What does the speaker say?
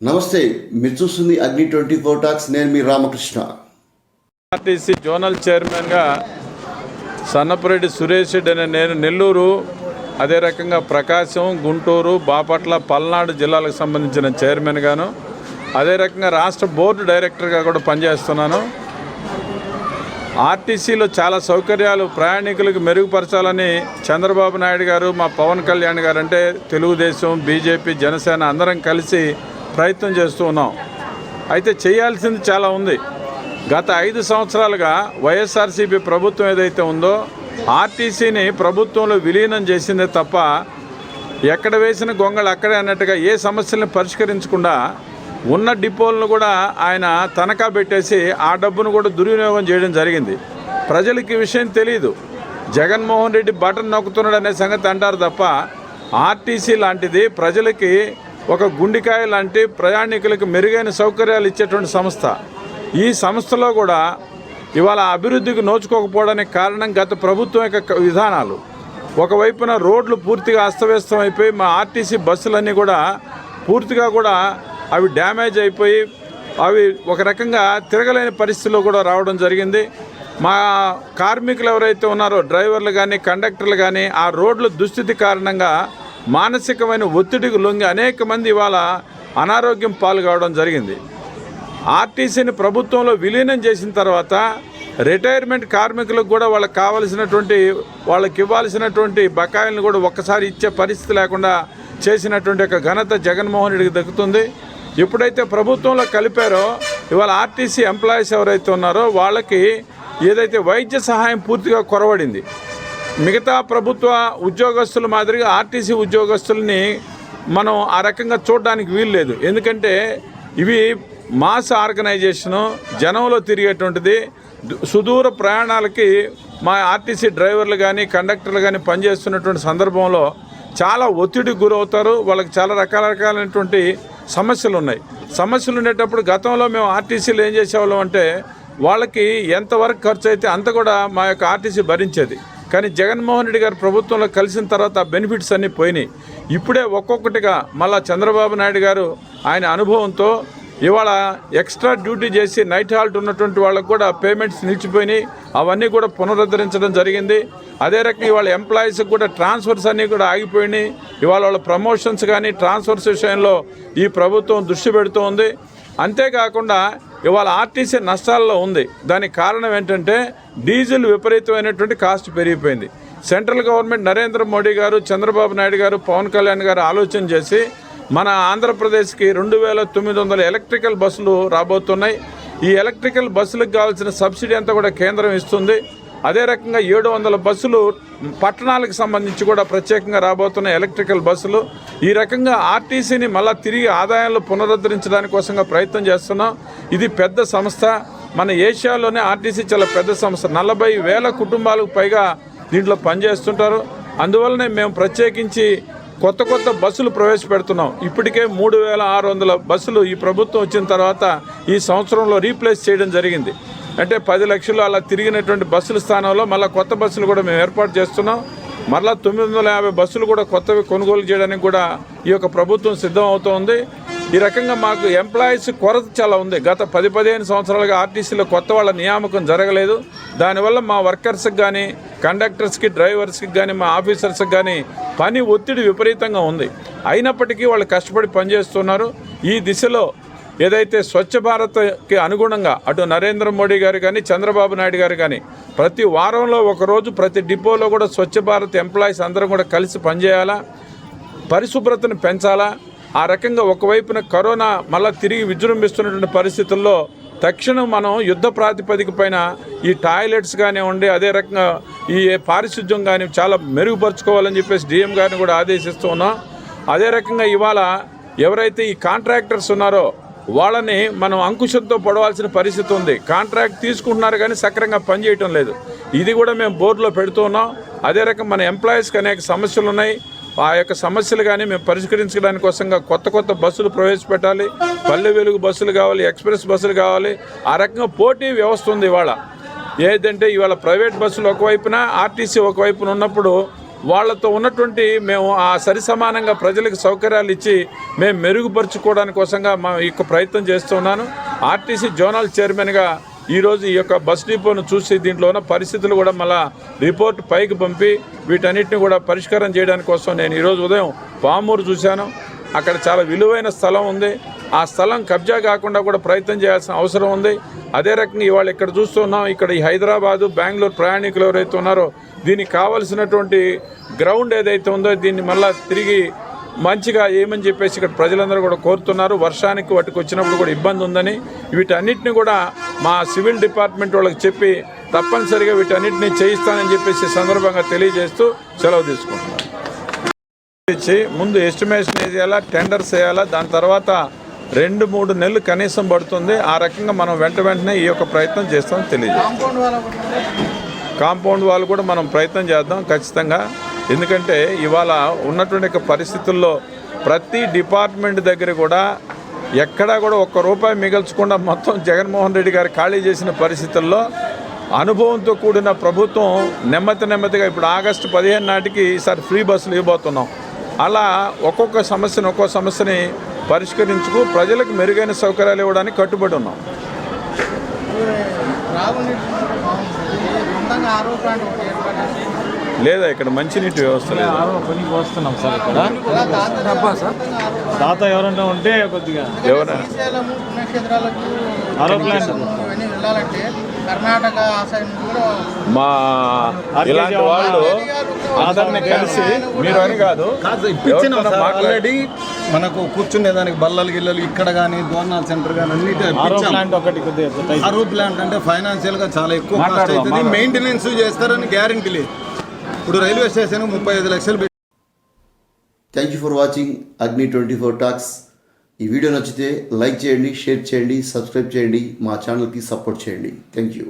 నమస్తే మీరు చూస్తుంది అగ్ని ట్వంటీ ఫోర్ టాక్స్ నేను మీ రామకృష్ణ. ఆర్టీసీ జోనల్ చైర్మన్గా సన్నపురెడ్డి సురేష్ రెడ్డి అనే నేను నెల్లూరు అదే రకంగా ప్రకాశం గుంటూరు బాపట్ల పల్నాడు జిల్లాలకు సంబంధించిన చైర్మన్గాను అదే రకంగా రాష్ట్ర బోర్డు డైరెక్టర్గా కూడా పనిచేస్తున్నాను. ఆర్టీసీలో చాలా సౌకర్యాలు ప్రయాణికులకు మెరుగుపరచాలని చంద్రబాబు నాయుడు గారు మా పవన్ కళ్యాణ్ గారు అంటే తెలుగుదేశం బీజేపీ జనసేన అందరం కలిసి ప్రయత్నం చేస్తూ ఉన్నాం. అయితే చేయాల్సింది చాలా ఉంది. గత ఐదు సంవత్సరాలుగా వైఎస్ఆర్సీపీ ప్రభుత్వం ఏదైతే ఉందో ఆర్టీసీని ప్రభుత్వంలో విలీనం చేసిందే తప్ప ఎక్కడ వేసిన గొంగళి అక్కడే అన్నట్టుగా ఏ సమస్యలను పరిష్కరించకుండా ఉన్న డిపోలను కూడా ఆయన తనఖా పెట్టేసి ఆ డబ్బును కూడా దుర్వినియోగం చేయడం జరిగింది. ప్రజలకి ఈ విషయం తెలియదు జగన్మోహన్ రెడ్డి బటన్ నొక్కుతున్నాడు అనే సంగతి అంటారు తప్ప ఆర్టీసీ లాంటిది ప్రజలకి ఒక గుండికాయ లాంటి ప్రయాణికులకు మెరుగైన సౌకర్యాలు ఇచ్చేటువంటి సంస్థ. ఈ సంస్థలో కూడా ఇవాళ అభివృద్ధికి నోచుకోకపోవడానికి కారణం గత ప్రభుత్వం యొక్క విధానాలు. ఒకవైపున రోడ్లు పూర్తిగా అస్తవ్యస్తం అయిపోయి మా ఆర్టీసీ బస్సులన్నీ కూడా పూర్తిగా కూడా అవి డ్యామేజ్ అయిపోయి అవి ఒక రకంగా తిరగలేని పరిస్థితిలో కూడా రావడం జరిగింది. మా కార్మికులు ఎవరైతే ఉన్నారో డ్రైవర్లు కానీ కండక్టర్లు కానీ ఆ రోడ్ల దుస్థితి కారణంగా మానసికమైన ఒత్తిడికి లొంగి అనేక మంది ఇవాళ అనారోగ్యం పాలు కావడం జరిగింది. ఆర్టీసీని ప్రభుత్వంలో విలీనం చేసిన తర్వాత రిటైర్మెంట్ కార్మికులకు కూడా వాళ్ళకి కావలసినటువంటి వాళ్ళకి ఇవ్వాల్సినటువంటి బకాయిలను కూడా ఒక్కసారి ఇచ్చే పరిస్థితి లేకుండా చేసినటువంటి ఒక ఘనత జగన్మోహన్ రెడ్డికి దక్కుతుంది. ఎప్పుడైతే ప్రభుత్వంలో కలిపారో ఇవాళ ఆర్టీసీ ఎంప్లాయీస్ ఎవరైతే ఉన్నారో వాళ్ళకి ఏదైతే వైద్య సహాయం పూర్తిగా కొరవడింది మిగతా ప్రభుత్వ ఉద్యోగస్తుల మాదిరిగా ఆర్టీసీ ఉద్యోగస్తుల్ని మనం ఆ రకంగా చూడడానికి వీలు లేదు. ఎందుకంటే ఇవి మాస్ ఆర్గనైజేషను జనంలో తిరిగేటువంటిది దు- సుదూర ప్రయాణాలకి మా ఆర్టీసీ డ్రైవర్లు కానీ కండక్టర్లు కానీ పనిచేస్తున్నటువంటి సందర్భంలో చాలా ఒత్తిడికి గురవుతారు. వాళ్ళకి చాలా రకాల రకాలైనటువంటి సమస్యలు ఉన్నాయి. సమస్యలు ఉండేటప్పుడు గతంలో మేము ఆర్టీసీలు ఏం చేసేవాళ్ళం అంటే వాళ్ళకి ఎంతవరకు ఖర్చు అయితే అంత కూడా మా యొక్క ఆర్టీసీ భరించేది. కానీ జగన్మోహన్ రెడ్డి గారు ప్రభుత్వంలో కలిసిన తర్వాత ఆ బెనిఫిట్స్ అన్నీ పోయినాయి. ఇప్పుడే ఒక్కొక్కటిగా మళ్ళా చంద్రబాబు నాయుడు గారు ఆయన అనుభవంతో ఇవాళ ఎక్స్ట్రా డ్యూటీ చేసి నైట్ హాల్ట్ ఉన్నటువంటి వాళ్ళకు కూడా పేమెంట్స్ నిలిచిపోయినాయి. అవన్నీ కూడా పునరుద్ధరించడం జరిగింది. అదే రకంగా ఇవాళ ఎంప్లాయీస్కి కూడా ట్రాన్స్ఫర్స్ అన్నీ కూడా ఆగిపోయినాయి. ఇవాళ వాళ్ళ ప్రమోషన్స్ కానీ ట్రాన్స్ఫర్స్ విషయంలో ఈ ప్రభుత్వం దృష్టి పెడుతోంది అంతేకాకుండా ఇవాళ ఆర్టీసీ నష్టాల్లో ఉంది. దానికి కారణం ఏంటంటే డీజిల్ విపరీతమైనటువంటి కాస్ట్ పెరిగిపోయింది. సెంట్రల్ గవర్నమెంట్ నరేంద్ర మోడీ గారు చంద్రబాబు నాయుడు గారు పవన్ కళ్యాణ్ గారు ఆలోచన చేసి మన ఆంధ్రప్రదేశ్కి రెండు వేల తొమ్మిది వందల ఎలక్ట్రికల్ బస్సులు రాబోతున్నాయి. ఈ ఎలక్ట్రికల్ బస్సులకు కావాల్సిన సబ్సిడీ అంతా కూడా కేంద్రం ఇస్తుంది. అదే రకంగా ఏడు వందల బస్సులు పట్టణాలకు సంబంధించి కూడా ప్రత్యేకంగా రాబోతున్న ఎలక్ట్రికల్ బస్సులు. ఈ రకంగా ఆర్టీసీని మళ్ళా తిరిగి ఆదాయాలు పునరుద్ధరించడానికి కోసంగా ప్రయత్నం చేస్తున్నాం. ఇది పెద్ద సంస్థ. మన ఏషియాలోనే ఆర్టీసీ చాలా పెద్ద సంస్థ. నలభై వేల కుటుంబాలకు పైగా దీంట్లో పనిచేస్తుంటారు. అందువల్లనే మేము ప్రత్యేకించి కొత్త కొత్త బస్సులు ప్రవేశపెడుతున్నాం. ఇప్పటికే మూడు వేల ఆరు వందల బస్సులు ఈ ప్రభుత్వం వచ్చిన తర్వాత ఈ సంవత్సరంలో రీప్లేస్ చేయడం జరిగింది. అంటే పది లక్షలు అలా తిరిగినటువంటి బస్సుల స్థానంలో మళ్ళీ కొత్త బస్సులు కూడా మేము ఏర్పాటు చేస్తున్నాం. మరలా తొమ్మిది వందల యాభై బస్సులు కూడా కొత్తవి కొనుగోలు చేయడానికి కూడా ఈ యొక్క ప్రభుత్వం సిద్ధం అవుతోంది ఈ రకంగా మాకు ఎంప్లాయీస్ కొరత చాలా ఉంది. గత పది పదిహేను సంవత్సరాలుగా ఆర్టీసీలో కొత్త వాళ్ళ నియామకం జరగలేదు. దానివల్ల మా వర్కర్స్కి కానీ కండక్టర్స్కి డ్రైవర్స్కి కానీ మా ఆఫీసర్స్కి కానీ పని ఒత్తిడి విపరీతంగా ఉంది. అయినప్పటికీ వాళ్ళు కష్టపడి పనిచేస్తున్నారు. ఈ దిశలో ఏదైతే స్వచ్ఛ భారత్కి అనుగుణంగా అటు నరేంద్ర మోడీ గారు కానీ చంద్రబాబు నాయుడు గారు కానీ ప్రతి వారంలో ఒకరోజు ప్రతి డిపోలో కూడా స్వచ్ఛ భారత్ ఎంప్లాయీస్ అందరం కూడా కలిసి పనిచేయాలా? పరిశుభ్రతను పెంచాలా? ఆ రకంగా ఒకవైపున కరోనా మళ్ళీ తిరిగి విజృంభిస్తున్నటువంటి పరిస్థితుల్లో తక్షణం మనం యుద్ధ ప్రాతిపదిక పైన ఈ టాయిలెట్స్ కానివ్వండి అదే రకంగా ఈ పారిశుద్ధ్యం కానీ చాలా మెరుగుపరుచుకోవాలని చెప్పేసి డిఎం గారిని కూడా ఆదేశిస్తూ ఉన్నాం. అదే రకంగా ఇవాళ ఎవరైతే ఈ కాంట్రాక్టర్స్ ఉన్నారో వాళ్ళని మనం అంకుశంతో పడవలసిన పరిస్థితి ఉంది. కాంట్రాక్ట్ తీసుకుంటున్నారు కానీ సక్రంగా పనిచేయటం లేదు. ఇది కూడా మేము బోర్డులో పెడుతున్నాం అదే రకం మన ఎంప్లాయీస్కి అనేక సమస్యలు ఉన్నాయి. ఆ యొక్క సమస్యలు కానీ మేము పరిష్కరించడానికి కోసంగా కొత్త కొత్త బస్సులు ప్రవేశపెట్టాలి. పల్లె వెలుగు బస్సులు కావాలి ఎక్స్ప్రెస్ బస్సులు కావాలి. ఆ రకంగా పోటీ వ్యవస్థ ఉంది ఇవాళ. ఏదంటే ఇవాళ ప్రైవేట్ బస్సులు ఒకవైపున ఆర్టీసీ ఒకవైపున ఉన్నప్పుడు వాళ్ళతో ఉన్నటువంటి మేము ఆ సరి సమానంగా ప్రజలకు సౌకర్యాలు ఇచ్చి మేము మెరుగుపరుచుకోవడానికి కోసంగా మా యొక్క ప్రయత్నం చేస్తున్నాను ఆర్టీసీ జోనల్ చైర్మన్గా ఈరోజు ఈ యొక్క బస్ డిపోను చూసి దీంట్లో ఉన్న పరిస్థితులు కూడా మళ్ళా రిపోర్ట్ పైకి పంపి వీటన్నిటిని కూడా పరిష్కారం చేయడానికి కోసం నేను ఈరోజు ఉదయం పామూరు చూశాను. అక్కడ చాలా విలువైన స్థలం ఉంది. ఆ స్థలం కబ్జా కాకుండా కూడా ప్రయత్నం చేయాల్సిన అవసరం ఉంది. అదే రకంగా ఇవాళ ఇక్కడ చూస్తున్నాం ఇక్కడ ఈ హైదరాబాదు బెంగళూరు ప్రయాణికులు ఎవరైతే ఉన్నారో దీనికి కావలసినటువంటి గ్రౌండ్ ఏదైతే ఉందో దీన్ని మళ్ళీ తిరిగి మంచిగా ఏమని చెప్పేసి ఇక్కడ ప్రజలందరూ కూడా కోరుతున్నారు. వర్షానికి వాటికి వచ్చినప్పుడు కూడా ఇబ్బంది ఉందని వీటన్నిటిని కూడా మా సివిల్ డిపార్ట్మెంట్ వాళ్ళకి చెప్పి తప్పనిసరిగా వీటన్నిటిని చేయిస్తానని చెప్పేసి సందర్భంగా తెలియజేస్తూ సెలవు తీసుకుంటున్నాను. ఇచ్చి ముందు ఎస్టిమేషన్ వేయాలా టెండర్స్ వేయాలా దాని తర్వాత రెండు మూడు నెలలు కనీసం పడుతుంది. ఆ రకంగా మనం వెంట వెంటనే ఈ యొక్క ప్రయత్నం చేస్తామని తెలియజేస్తాం కాంపౌండ్ వాళ్ళు కూడా మనం ప్రయత్నం చేద్దాం ఖచ్చితంగా. ఎందుకంటే ఇవాళ ఉన్నటువంటి పరిస్థితుల్లో ప్రతి డిపార్ట్మెంట్ దగ్గర కూడా ఎక్కడా కూడా ఒక్క రూపాయి మిగల్చకుండా మొత్తం జగన్మోహన్ రెడ్డి గారు ఖాళీ చేసిన పరిస్థితుల్లో అనుభవంతో కూడిన ప్రభుత్వం నెమ్మది నెమ్మదిగా ఇప్పుడు ఆగస్టు పదిహేను నాటికి ఈసారి ఫ్రీ బస్సులు ఇవ్వబోతున్నాం. అలా ఒక్కొక్క సమస్యను ఒక్కొక్క సమస్యని పరిష్కరించుకు ప్రజలకు మెరుగైన సౌకర్యాలు ఇవ్వడానికి కట్టుబడి ఉన్నాం. లేదా ఇక్కడ మంచినీటి వ్యవస్థ లేదు? సార్ ఇక్కడ. తాత సొంతంగా ఆరో తాత ఎవరైనా ఉంటే కొద్దిగా. ఆరో ప్లాంట్. మా ఇలాంటి వాళ్ళు అందరిని కలిసి మీరు అని కాదు సార్ ఆల్రెడీ మనకు కూర్చునే దానికి బల్లలు గిల్లలు ఇక్కడ కానీ దోర్నాల్ సెంటర్ కానీ అన్నిటి ఆరో ఇప్పించాం ప్లాంట్ అంటే ఫైనాన్షియల్గా చాలా ఎక్కువ కాస్ట్ అవుతుంది. మెయింటెనెన్స్ చేస్తారని గ్యారంటీ లేదు. ఇప్పుడు రైల్వే స్టేషన్ ముప్పై ఐదు లక్షలు thank you for watching Agni twenty four talks ఈ వీడియో నచ్చితే లైక్ చేయండి షేర్ చేయండి సబ్స్క్రైబ్ చేయండి మా ఛానల్కి సపోర్ట్ చేయండి. Thank you